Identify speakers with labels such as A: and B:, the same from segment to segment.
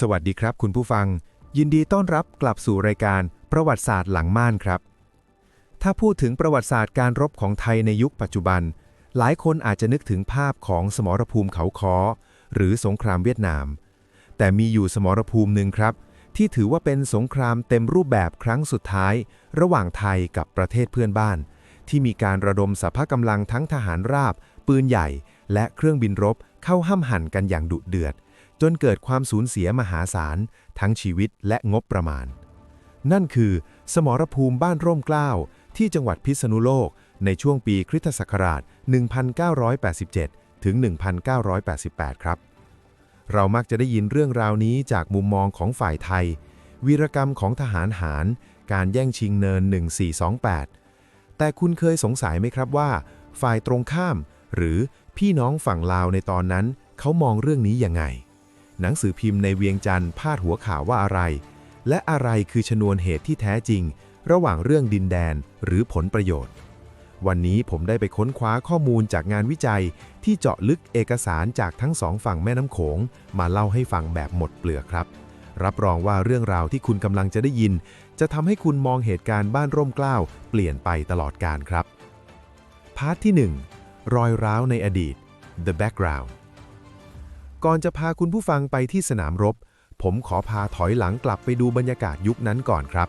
A: สวัสดีครับคุณผู้ฟัง ยินดีต้อนรับกลับสู่รายการประวัติศาสตร์หลังม่านครับ ถ้าพูดถึงประวัติศาสตร์การรบของไทยในยุคปัจจุบัน หลายคนอาจจะนึกถึงภาพของสมรภูมิเขาค้อหรือสงครามเวียดนาม แต่มีอยู่สมรภูมิหนึ่งครับ ที่ถือว่าเป็นสงครามเต็มรูปแบบครั้งสุดท้าย ระหว่างไทยกับประเทศเพื่อนบ้าน ที่มีการระดมสรรพกำลังทั้งทหารราบ ปืนใหญ่ และเครื่องบินรบเข้าห้ำหั่นกันอย่างดุเดือด จนเกิดความสูญเสียมหาศาล ทั้งชีวิตและงบประมาณ นั่นคือ สมรภูมิบ้านร่มเกล้าที่จังหวัดพิษณุโลก ในช่วงปีคริสตศักราช 1987 ถึง 1988 ครับ เรามักจะได้ยินเรื่องราวนี้จากมุมมองของฝ่ายไทย วีรกรรมของทหารหาร การแย่งชิงเนิน 1428 แต่คุณเคยสงสัยไหมครับว่า ฝ่ายตรงข้าม หรือพี่น้องฝั่งลาวในตอนนั้น เขามองเรื่องนี้ยังไง หนังสือพิมพ์ในเวียงจันทร์พาดหัวข่าวว่าอะไร และอะไรคือชนวนเหตุที่แท้จริง ระหว่างเรื่องดินแดนหรือผลประโยชน์ วันนี้ผมได้ไปค้นคว้าข้อมูลจากงานวิจัย ที่เจาะลึกเอกสารจากทั้งสองฝั่งแม่น้ำโขง มาเล่าให้ฟังแบบหมดเปลือกครับ รับรองว่าเรื่องราวที่คุณกำลังจะได้ยิน จะทำให้คุณมองเหตุการณ์บ้านร่มเกล้าเปลี่ยนไปตลอดการครับพาร์ทที่ 1 รอยร้าวในอดีต The Background ก่อนจะพาคุณผู้ฟังไปที่สนามรบ ผมขอพาถอยหลังกลับไปดูบรรยากาศยุคนั้นก่อนครับ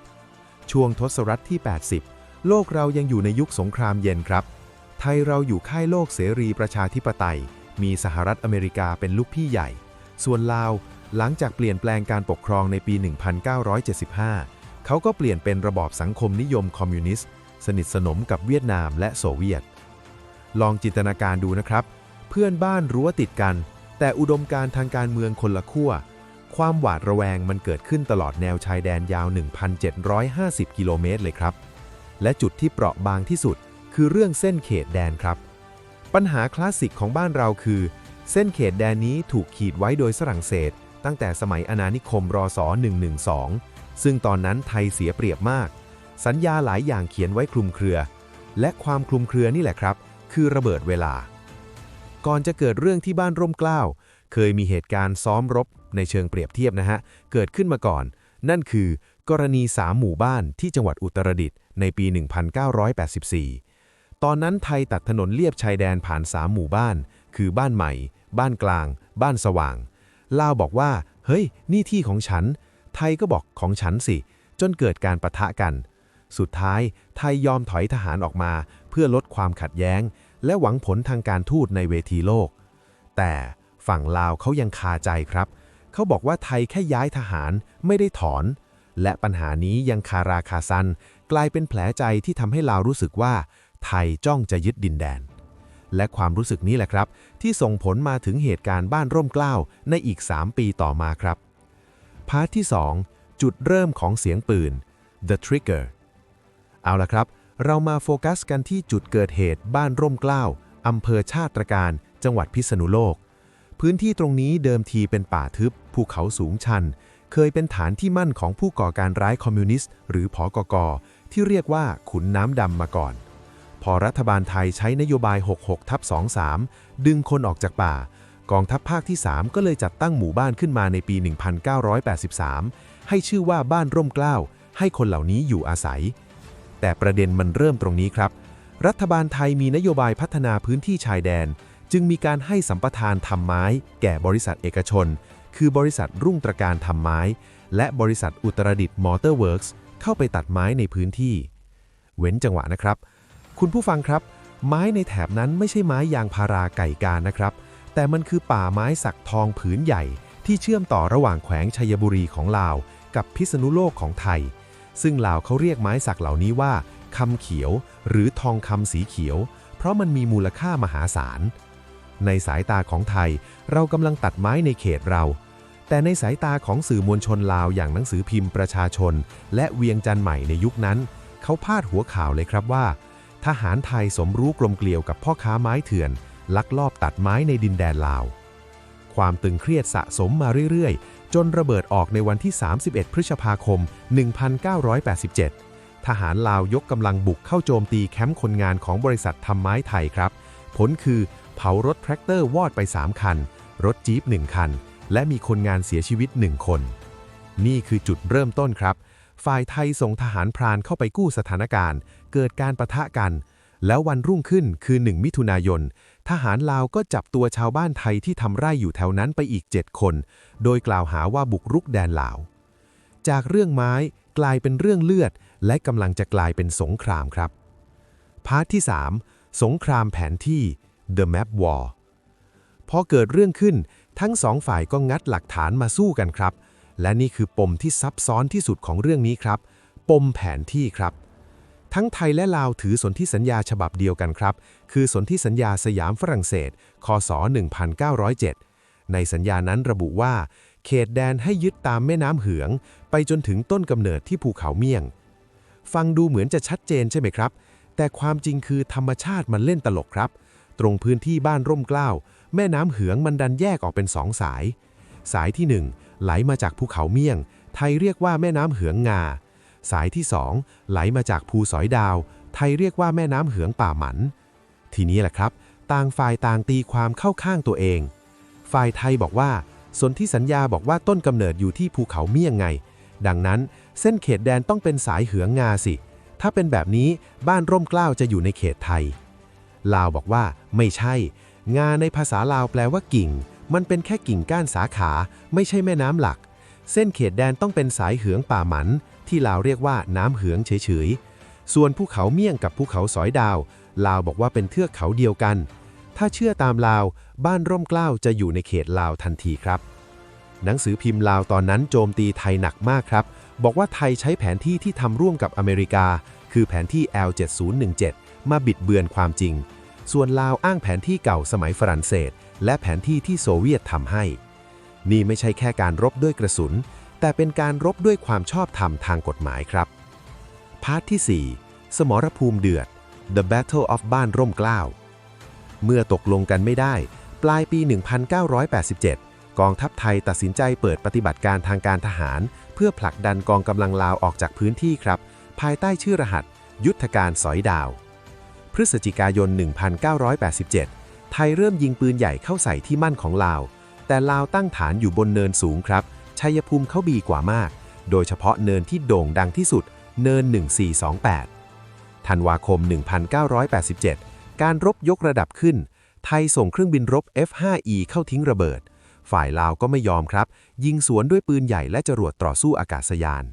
A: ช่วงทศวรรษที่ 80 โลกเรายังอยู่ในยุคสงครามเย็นครับ ไทยเราอยู่ค่ายโลกเสรีประชาธิปไตย มีสหรัฐอเมริกาเป็นลูกพี่ใหญ่ ส่วนลาวหลังจากเปลี่ยนแปลงการปกครองในปี 1975 เขาก็เปลี่ยนเป็นระบอบสังคมนิยมคอมมิวนิสต์ สนิทสนมกับเวียดนามและโซเวียต ลองจินตนาการดูนะครับ เพื่อนบ้านรั้วติดกัน แต่อุดมการณ์ทางการเมืองคนละขั้ว ความหวาดระแวงมันเกิดขึ้นตลอดแนวชายแดนยาว 1,750 กิโลเมตรเลยครับ และจุดที่เปราะบางที่สุด คือเรื่องเส้นเขตแดนครับ ปัญหาคลาสสิกของบ้านเราคือ เส้นเขตแดนนี้ถูกขีดไว้โดยฝรั่งเศส ตั้งแต่สมัยอาณานิคมรศ112 ซึ่งตอนนั้นไทยเสียเปรียบมาก สัญญาหลายอย่างเขียนไว้คลุมเครือ และความคลุมเครือนี่แหละครับ คือระเบิดเวลา ก่อนจะเกิดเรื่องที่บ้านร่มเกล้าเคยมีเหตุการณ์ซ้อมรบในเชิงเปรียบเทียบนะฮะ เกิดขึ้นมาก่อน นั่นคือกรณีสามหมู่บ้านที่จังหวัดอุตรดิตถ์ในปี 1984 ตอนนั้นไทยตัดถนนเลียบชายแดนผ่านสามหมู่บ้าน คือบ้านใหม่ บ้านกลาง บ้านสว่างลาวบอกว่า เฮ้ย นี่ที่ของฉัน ไทยก็บอกของฉันสิ จนเกิดการประทะกัน สุดท้ายไทยยอมถอยทหารออกมา เพื่อลดความขัดแย้ง และหวังผลทางการทูตในเวทีโลก แต่ฝั่งลาวเขายังคาใจครับ เขาบอกว่าไทยแค่ย้ายทหารไม่ได้ถอน และปัญหานี้ยังคาราคาซัน กลายเป็นแผลใจที่ทำให้ลาวรู้สึกว่า ไทยจ้องจะยึดดินแดน และความรู้สึกนี้แหละครับ ที่ส่งผลมาถึงเหตุการณ์บ้านร่มเกล้าในอีก 3 ปีต่อมาครับ พาร์ทที่ 2 จุดเริ่มของเสียงปืน The Trigger เอาละครับ เรามาโฟกัสกันที่จุดเกิดเหตุบ้านร่มเกล้าอำเภอชาติตรการ จังหวัดพิษณุโลก พื้นที่ตรงนี้เดิมทีเป็นป่าทึบ ภูเขาสูงชัน เคยเป็นฐานที่มั่นของผู้ก่อการร้ายคอมมิวนิสต์ หรือผอกกที่เรียกว่าขุนน้ำดำมาก่อน พอรัฐบาลไทยใช้นโยบาย 66ทับ23 ดึงคนออกจากป่า กองทัพภาคที่ 3 ก็เลยจัดตั้งหมู่บ้านขึ้นมาในปี 1983 ให้ชื่อว่าบ้านร่มเกล้าให้คนเหล่านี้อยู่อาศัย แต่ประเด็นมันเริ่มตรงนี้ครับ รัฐบาลไทยมีนโยบายพัฒนาพื้นที่ชายแดน จึงมีการให้สัมปทานทำไม้ แก่บริษัทเอกชน คือบริษัทรุ่งตระการทำไม้ และบริษัทอุตรดิตถ์มอเตอร์เวิร์กส์เข้าไปตัดไม้ในพื้นที่ เว้นจังหวะนะครับ คุณผู้ฟังครับ ไม้ในแถบนั้นไม่ใช่ไม้ยางพาราไก่การนะครับ แต่มันคือป่าไม้สักทองผืนใหญ่ ที่เชื่อมต่อระหว่างแขวงชัยบุรีของลาว กับพิษณุโลกของไทย ซึ่งลาวเขาเรียกไม้สักเหล่านี้ว่าคำเขียว หรือทองคำสีเขียว เพราะมันมีมูลค่ามหาศาล ในสายตาของไทยเรากำลังตัดไม้ในเขตเรา แต่ในสายตาของสื่อมวลชนลาวอย่างหนังสือพิมพ์ประชาชน และเวียงจันทร์ใหม่ในยุคนั้น เขาพาดหัวข่าวเลยครับว่า ทหารไทยสมรู้กลมเกลียวกับพ่อค้าไม้เถื่อน ลักลอบตัดไม้ในดินแดนลาว ความตึงเครียดสะสมมาเรื่อยๆ จนระเบิดออกในวันที่ 31 พฤษภาคม 1987 ทหารลาวยกกำลังบุกเข้าโจมตีแคมป์คนงานของบริษัททำไม้ไทยครับ ผลคือเผารถแทรกเตอร์วอดไป 3 คัน รถจี๊ป1 คัน และมีคนงานเสียชีวิตหนึ่งคน นี่คือจุดเริ่มต้นครับ ฝ่ายไทยส่งทหารพรานเข้าไปกู้สถานการณ์ เกิดการประทะกัน แล้ววันรุ่งขึ้นคือ 1 มิถุนายน ทหารลาวก็จับตัวชาวบ้านไทยที่ทำไร่อยู่แถวนั้นไปอีก 7 คน โดยกล่าวหาว่าบุกรุกแดนลาว จากเรื่องไม้กลายเป็นเรื่องเลือด และกำลังจะกลายเป็นสงครามครับ พาร์ทที่ 3 สงครามแผนที่ The Map War พอเกิดเรื่องขึ้น ทั้งสองฝ่ายก็งัดหลักฐานมาสู้กันครับ และนี่คือปมที่ซับซ้อนที่สุดของเรื่องนี้ครับ ปมแผนที่ครับ ทั้งไทยและลาวถือสนธิสัญญาฉบับเดียวกันครับ คือสนธิสัญญาสยามฝรั่งเศส คศ 1907 ในสัญญานั้นระบุว่า เขตแดนให้ยึดตามแม่น้ำเหือง ไปจนถึงต้นกำเนิดที่ภูเขาเมี่ยง ฟังดูเหมือนจะชัดเจนใช่ไหมครับ แต่ความจริงคือธรรมชาติมันเล่นตลกครับ ตรงพื้นที่บ้านร่มเกล้าแม่น้ำเหืองมันดันแยกออกเป็นสองสาย สายที่ 1 ไหลมาจากภูเขาเมี่ยง ไทยเรียกว่าแม่น้ำเหืองงา สายที่ 2 ไหลมาจากภูสอยดาว ไทยเรียกว่าแม่น้ำเหืองป่าหมัน ทีนี้แหละครับ ต่างฝ่ายต่างตีความเข้าข้างตัวเอง ฝ่ายไทยบอกว่าสนธิสัญญาบอกว่าต้นกำเนิดอยู่ที่ภูเขาเมี่ยงไง ดังนั้นเส้นเขตแดนต้องเป็นสายเหืองงาสิ ถ้าเป็นแบบนี้บ้านร่มเกล้าจะอยู่ในเขตไทย ลาวบอกว่าไม่ใช่ งาในภาษาลาวแปลว่ากิ่ง มันเป็นแค่กิ่งก้านสาขา ไม่ใช่แม่น้ำหลัก เส้นเขตแดนต้องเป็นสายเหืองป่าหมัน ที่ลาวเรียกว่าน้ำเหืองเฉยๆ ส่วนภูเขาเมี่ยงกับภูเขาสอยดาว ลาวบอกว่าเป็นเทือกเขาเดียวกัน ถ้าเชื่อตามลาว บ้านร่มเกล้าจะอยู่ในเขตลาวทันทีครับ หนังสือพิมพ์ลาวตอนนั้นโจมตีไทยหนักมากครับ บอกว่าไทยใช้แผนที่ที่ทำร่วมกับอเมริกา คือแผนที่ L7017 มาบิดเบือนความจริง ส่วนลาวอ้างแผนที่เก่าสมัยฝรั่งเศส และแผนที่ที่โซเวียตทำให้ นี่ไม่ใช่แค่การรบด้วยกระสุน แต่เป็นการรบด้วยความชอบธรรมทางกฎหมายครับ พาร์ทที่ 4 สมรภูมิเดือด The Battle of บ้านร่มเกล้า เมื่อตกลงกันไม่ได้ ปลายปี 1987 กองทัพไทยตัดสินใจเปิดปฏิบัติการทางการทหาร เพื่อผลักดันกองกำลังลาวออกจากพื้นที่ครับ ภายใต้ชื่อรหัส ยุทธการสอยดาว พฤศจิกายน 1987 ไทยเริ่มยิงปืนใหญ่เข้าใส่ที่มั่นของลาว แต่ลาวตั้งฐานอยู่บนเนินสูงครับ ชัยภูมิเขาบีกว่ามาก โดยเฉพาะเนินที่โด่งดังที่สุด เนิน 1428 ธันวาคม 1987 การรบยกระดับขึ้น ไทยส่งเครื่องบินรบ F5E เข้าทิ้งระเบิด ฝ่ายลาวก็ไม่ยอมครับ ยิงสวนด้วยปืนใหญ่และจรวดต่อสู้อากาศยาน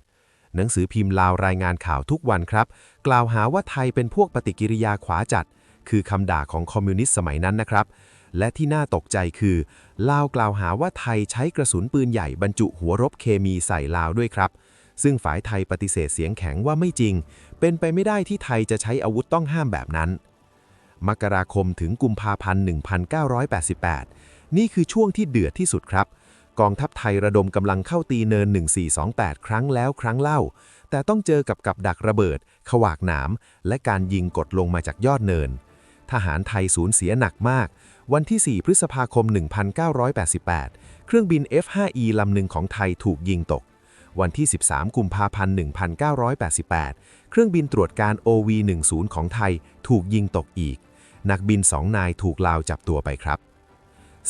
A: หนังสือพิมพ์ลาวรายงานข่าวทุกวันครับ กล่าวหาว่าไทยเป็นพวกปฏิกิริยาขวาจัด คือคำด่าของคอมมิวนิสต์สมัยนั้นนะครับ และที่น่าตกใจคือ ลาวกล่าวหาว่าไทยใช้กระสุนปืนใหญ่บรรจุหัวรบเคมีใส่ลาวด้วยครับ ซึ่งฝ่ายไทยปฏิเสธเสียงแข็งว่าไม่จริง เป็นไปไม่ได้ที่ไทยจะใช้อาวุธต้องห้ามแบบนั้น มกราคมถึงกุมภาพันธ์ 1988 นี่คือช่วงที่เดือดที่สุดครับ กองทัพไทยระดมกำลังเข้าตีเนิน 1428 ครั้งแล้วครั้งเล่า แต่ต้องเจอกับกับดักระเบิด ขวากหนาม และการยิงกดลงมาจากยอดเนิน ทหารไทยสูญเสียหนักมาก วันที่ 4 พฤษภาคม 1988 เครื่องบิน F5E ลำหนึ่งของไทยถูกยิงตก วันที่ 13 กุมภาพันธ์ 1988 เครื่องบินตรวจการ OV-10 ของไทยถูกยิงตกอีก นักบินสองนายถูกลาวจับตัวไปครับ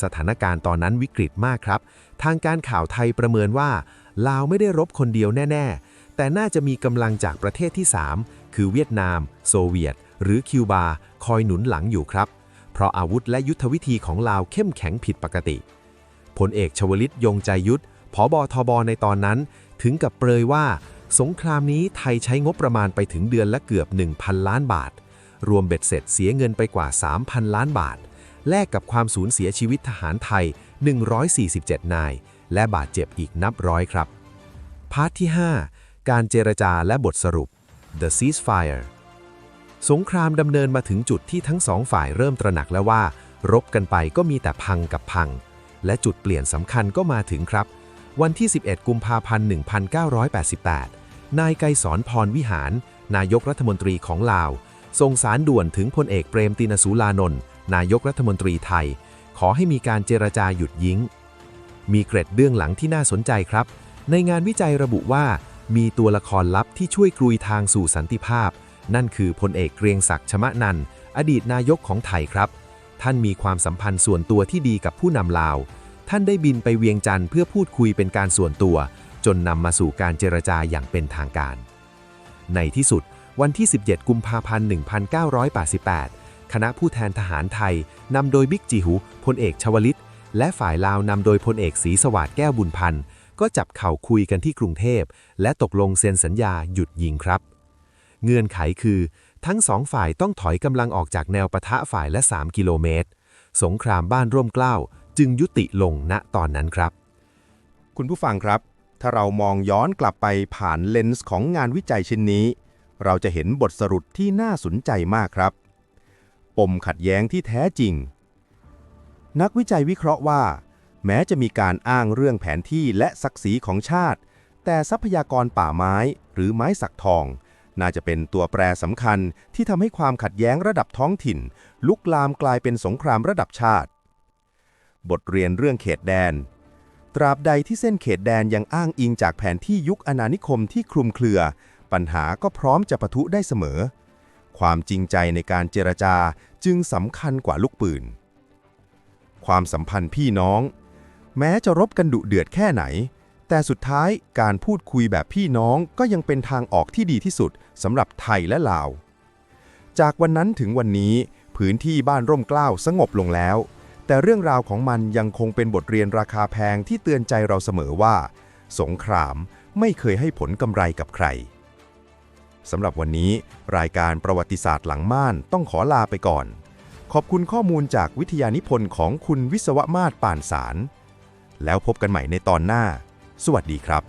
A: สถานการณ์ตอนนั้นวิกฤตมากครับ ทางการข่าวไทยประเมินว่า ลาวไม่ได้รบคนเดียวแน่ ๆ แต่น่าจะมีกำลังจากประเทศที่ 3 คือเวียดนาม โซเวียต หรือคิวบา คอยหนุนหลังอยู่ครับ เพราะอาวุธและยุทธวิธีของลาวเข้มแข็งผิดปกติพลเอกชวลิตยงใจยุทธผอบอทบในตอนนั้น ถึงกับเปรยว่า สงครามนี้ไทยใช้งบประมาณไปถึงเดือนละเกือบ 1,000 ล้านบาท รวมเบ็ดเสร็จเสียเงินไปกว่า 3,000 ล้านบาท แลกกับความสูญเสียชีวิตทหารไทย 147 นาย และบาดเจ็บอีกนับร้อยครับ พาร์ทที่ 5 การเจรจาและบทสรุป The Ceasefire สงครามดำเนินมาถึงจุดที่ทั้งสองฝ่ายเริ่มตระหนักแล้วว่า รบกันไปก็มีแต่พังกับพัง และจุดเปลี่ยนสำคัญก็มาถึงครับ วันที่ 11 กุมภาพันธ์ 1988 นายไกรสอนพรวิหาร นายกรัฐมนตรีของลาวส่งสารด่วนถึงพลเอกเปรมตินสูลานนท์นายกรัฐมนตรีไทย ขอให้มีการเจรจาหยุดยิงมีเกร็ดเบื้องหลังที่น่าสนใจครับ ในงานวิจัยระบุว่า มีตัวละครลับที่ช่วยกรุยทางสู่สันติภาพ นั่นคือพลเอกเกรียงศักดิ์ชมะนัน อดีตนายกของไทยครับ ท่านมีความสัมพันธ์ส่วนตัวที่ดีกับผู้นำลาว ท่านได้บินไปเวียงจันทร์เพื่อพูดคุยเป็นการส่วนตัว จนนำมาสู่การเจรจาอย่างเป็นทางการ ในที่สุด วันที่ 17 กุมภาพันธ์ 1988 คณะผู้แทนทหารไทยนำโดยบิ๊กจิหูพลเอกชวลิต และฝ่ายลาวนำโดยพลเอกศรีสวัสดิ์แก้วบุญพันธ์ก็จับเข่าคุยกันที่กรุงเทพ และตกลงเซ็นสัญญาหยุดยิงครับ เงื่อนไขคือ ทั้งสองฝ่ายต้องถอยกำลังออกจากแนวปะทะฝ่ายละ 3 กิโลเมตร สงครามบ้านร่วมเกล้าจึงยุติลงณตอนนั้นครับ
B: คุณผู้ฟังครับ ถ้าเรามองย้อนกลับไปผ่านเลนส์ของงานวิจัยชิ้นนี้ เราจะเห็นบทสรุปที่น่าสนใจมากครับ ปมขัดแย้งที่แท้จริง นักวิจัยวิเคราะห์ว่า แม้จะมีการอ้างเรื่องแผนที่และศักดิ์ศรีของชาติ แต่ทรัพยากรป่าไม้หรือไม้สักทอง น่าจะเป็นตัวแปรสำคัญที่ทำให้ความขัดแย้งระดับท้องถิ่น ลุกลามกลายเป็นสงครามระดับชาติ บทเรียนเรื่องเขตแดน ตราบใดที่เส้นเขตแดนยังอ้างอิงจากแผนที่ยุคอาณานิคมที่คลุมเครือ ปัญหาก็พร้อมจะปะทุได้เสมอ ความจริงใจในการเจรจาจึงสำคัญกว่าลูกปืน ความสัมพันธ์พี่น้อง แม้จะรบกันดุเดือดแค่ไหน แต่สุดท้ายการพูดคุยแบบพี่น้องก็ยังเป็นทางออกที่ดีที่สุดสำหรับไทยและลาว จากวันนั้นถึงวันนี้ พื้นที่บ้านร่มเกล้าสงบลงแล้ว แต่เรื่องราวของมันยังคงเป็นบทเรียนราคาแพงที่เตือนใจเราเสมอว่า สงครามไม่เคยให้ผลกำไรกับใครสำหรับวันนี้ รายการประวัติศาสตร์หลังม่านต้องขอลาไปก่อน ขอบคุณข้อมูลจากวิทยานิพนธ์ของคุณวิศวมาศป่านสาร แล้วพบกันใหม่ในตอนหน้า สวัสดีครับ